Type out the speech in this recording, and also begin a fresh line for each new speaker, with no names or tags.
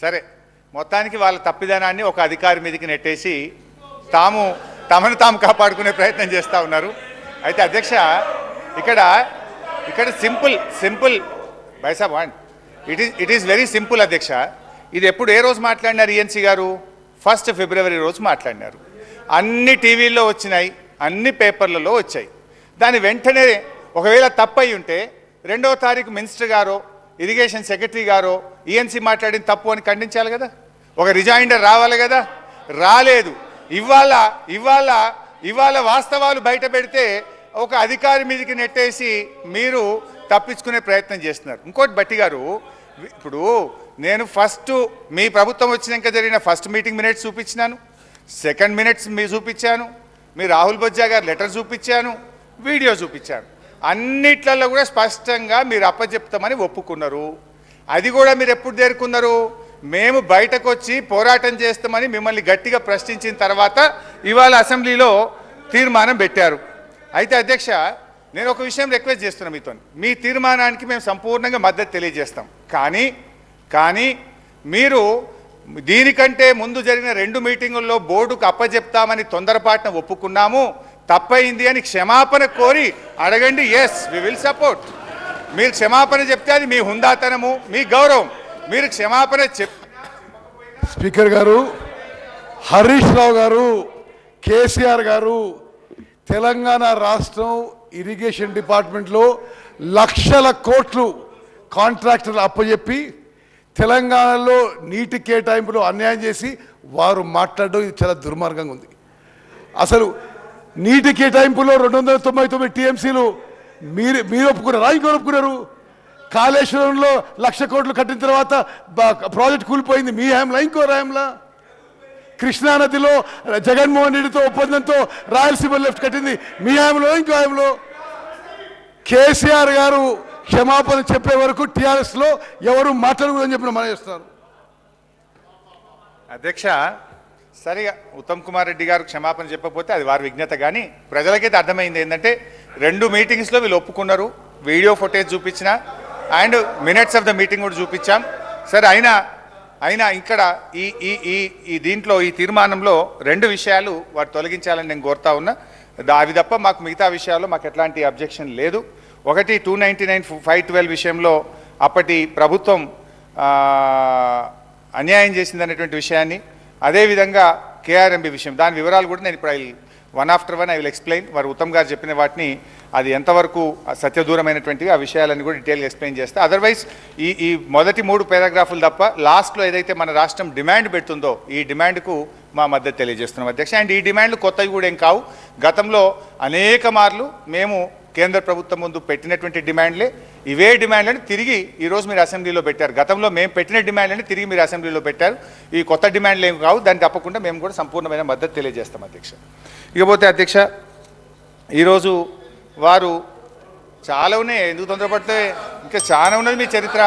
సరే మొత్తానికి వాళ్ళ తప్పిదనాన్ని ఒక అధికారి మీదకి నెట్టేసి తాము తమను తాము కాపాడుకునే ప్రయత్నం చేస్తూ ఉన్నారు. అయితే అధ్యక్ష ఇక్కడ ఇక్కడ సింపుల్ సింపుల్ బైసా wand it is it is very simple అధ్యక్ష. ఇది ఎప్పుడు ఏ రోజు మాట్లాడినారు ఈఎన్సీ గారు? ఫస్ట్ ఫిబ్రవరి రోజు మాట్లాడినారు. అన్ని టీవీల్లో వచ్చినాయి అన్ని పేపర్లలో వచ్చాయి. దాని వెంటనే ఒకవేళ తప్పయి ఉంటే రెండవ తారీఖు మినిస్టర్ గారో ఇరిగేషన్ సెక్రటరీ గారో ఈఎన్సీ మాట్లాడిన తప్పు అని ఖండించాలి కదా? ఒక రిజైండర్ రావాలి కదా? రాలేదు. ఇవాళ ఇవాళ ఇవాళ వాస్తవాలు బయట పెడితే ఒక అధికారి మీదకి నెట్టేసి మీరు తప్పించుకునే ప్రయత్నం చేస్తున్నారు. ఇంకోటి బట్టి గారు ఇప్పుడు నేను ఫస్ట్ మీ ప్రభుత్వం వచ్చినాక జరిగిన ఫస్ట్ మీటింగ్ మినిట్స్ చూపించినాను. సెకండ్ మినిట్స్ మీ చూపించాను. మీ రాహుల్ బొజ్జా గారు లెటర్ చూపించాను. వీడియో చూపించాను. అన్నిట్లలో కూడా స్పష్టంగా మీరు అప్పచెప్తామని ఒప్పుకున్నారు. అది కూడా మీరు ఎప్పుడు చేరుకున్నారు మేము బయటకు వచ్చి పోరాటం చేస్తామని మిమ్మల్ని గట్టిగా ప్రశ్నించిన తర్వాత ఇవాళ అసెంబ్లీలో తీర్మానం పెట్టారు. అయితే అధ్యక్ష నేను ఒక విషయం రిక్వెస్ట్ చేస్తున్నా మీతో. మీ తీర్మానానికి మేము సంపూర్ణంగా మద్దతు తెలియజేస్తాం. కానీ కానీ మీరు దీనికంటే ముందు జరిగిన రెండు మీటింగుల్లో బోర్డుకు అప్పచెప్తామని తొందరపాటున ఒప్పుకున్నాము. తప్పైంది అని క్షమాపణ కోరి అడగండి ఎస్ వి విల్ సపోర్ట్ మీరు క్షమాపణ చెప్తే అది మీ హుందాతనము మీ గౌరవం. మీరు క్షమాపణ చెప్
స్పీకర్ గారు హరీష్ రావు గారు కేసీఆర్ గారు తెలంగాణ రాష్ట్రం ఇరిగేషన్ డిపార్ట్మెంట్లో లక్షల కోట్లు కాంట్రాక్టర్లు అప్పచెప్పి తెలంగాణలో నీటి కేటాయింపులో అన్యాయం చేసి వారు మాట్లాడడం ఇది చాలా దుర్మార్గంగా ఉంది. అసలు నీటి కేటాయింపులో రెండు వందల తొంభై తొమ్మిది టీఎంసీలు మీరు మీరు ఒప్పుకున్నారా ఇంకో ఒప్పుకున్నారు. కాళేశ్వరంలో లక్ష కోట్లు కట్టిన తర్వాత ప్రాజెక్ట్ కూలిపోయింది. మీ హయాంలా ఇంకో రాయంలా కృష్ణానదిలో జగన్మోహన్ రెడ్డితో ఒప్పందంతో రాయలసీమ లెఫ్ట్ కట్టింది. మీ హయాంలో ఇంకో హయాంలో? కేసీఆర్ గారు క్షమాపణ చెప్పే వరకు టీఆర్ఎస్లో ఎవరు మాట్లాడకూడదని చెప్పిన మనం చేస్తారు.
అధ్యక్ష సరిగా ఉత్తమ్ కుమార్ రెడ్డి గారు క్షమాపణ చెప్పకపోతే అది వారి విజ్ఞత. కానీ ప్రజలకైతే అర్థమైంది ఏంటంటే రెండు మీటింగ్స్లో వీళ్ళు ఒప్పుకున్నారు. వీడియో ఫుటేజ్ చూపించిన and minutes of the meeting కూడా చూపించాం. సరే అయినా అయినా ఇక్కడ ఈ ఈ ఈ ఈ దీంట్లో ఈ తీర్మానంలో రెండు విషయాలు వారు తొలగించాలని నేను కోరుతా ఉన్నా. దా- అవి తప్ప మాకు మిగతా విషయాల్లో మాకు ఎట్లాంటి అబ్జెక్షన్ లేదు. ఒకటి two ninety nine five twelve విషయంలో అప్పటి ప్రభుత్వం అన్యాయం చేసిందనేటువంటి విషయాన్ని అదేవిధంగా కేఆర్ఎంబి విషయం. దాని వివరాలు కూడా నేను ఇప్పుడు I one after one I will explain వారు ఉత్తమ్ గారు చెప్పిన వాటిని అది ఎంతవరకు సత్యదూరమైనటువంటివి ఆ విషయాలన్నీ కూడా డీటెయిల్గా ఎక్స్ప్లెయిన్ చేస్తే. అదర్వైజ్ ఈ ఈ మొదటి మూడు పారాగ్రాఫులు తప్ప లాస్ట్లో ఏదైతే మన రాష్ట్రం డిమాండ్ పెడుతుందో ఈ డిమాండ్కు మా మద్దతు తెలియజేస్తున్నాం అధ్యక్ష. అండ్ ఈ డిమాండ్లు కొత్తవి కూడా ఏం కావు. గతంలో అనేక మార్లు మేము కేంద్ర ప్రభుత్వం ముందు పెట్టినటువంటి డిమాండ్లే ఇవే డిమాండ్లను తిరిగి ఈరోజు మీరు అసెంబ్లీలో పెట్టారు. గతంలో మేము పెట్టిన డిమాండ్లని తిరిగి మీరు అసెంబ్లీలో పెట్టారు. ఈ కొత్త డిమాండ్లు ఏమి కావు దాన్ని తప్పకుండా మేము కూడా సంపూర్ణమైన మద్దతు తెలియజేస్తాం అధ్యక్ష. ఇకపోతే అధ్యక్ష ఈరోజు వారు చాలా ఉన్నాయి ఎందుకు తొందరపడితే ఇంకా చాలా ఉన్నది మీ చరిత్ర.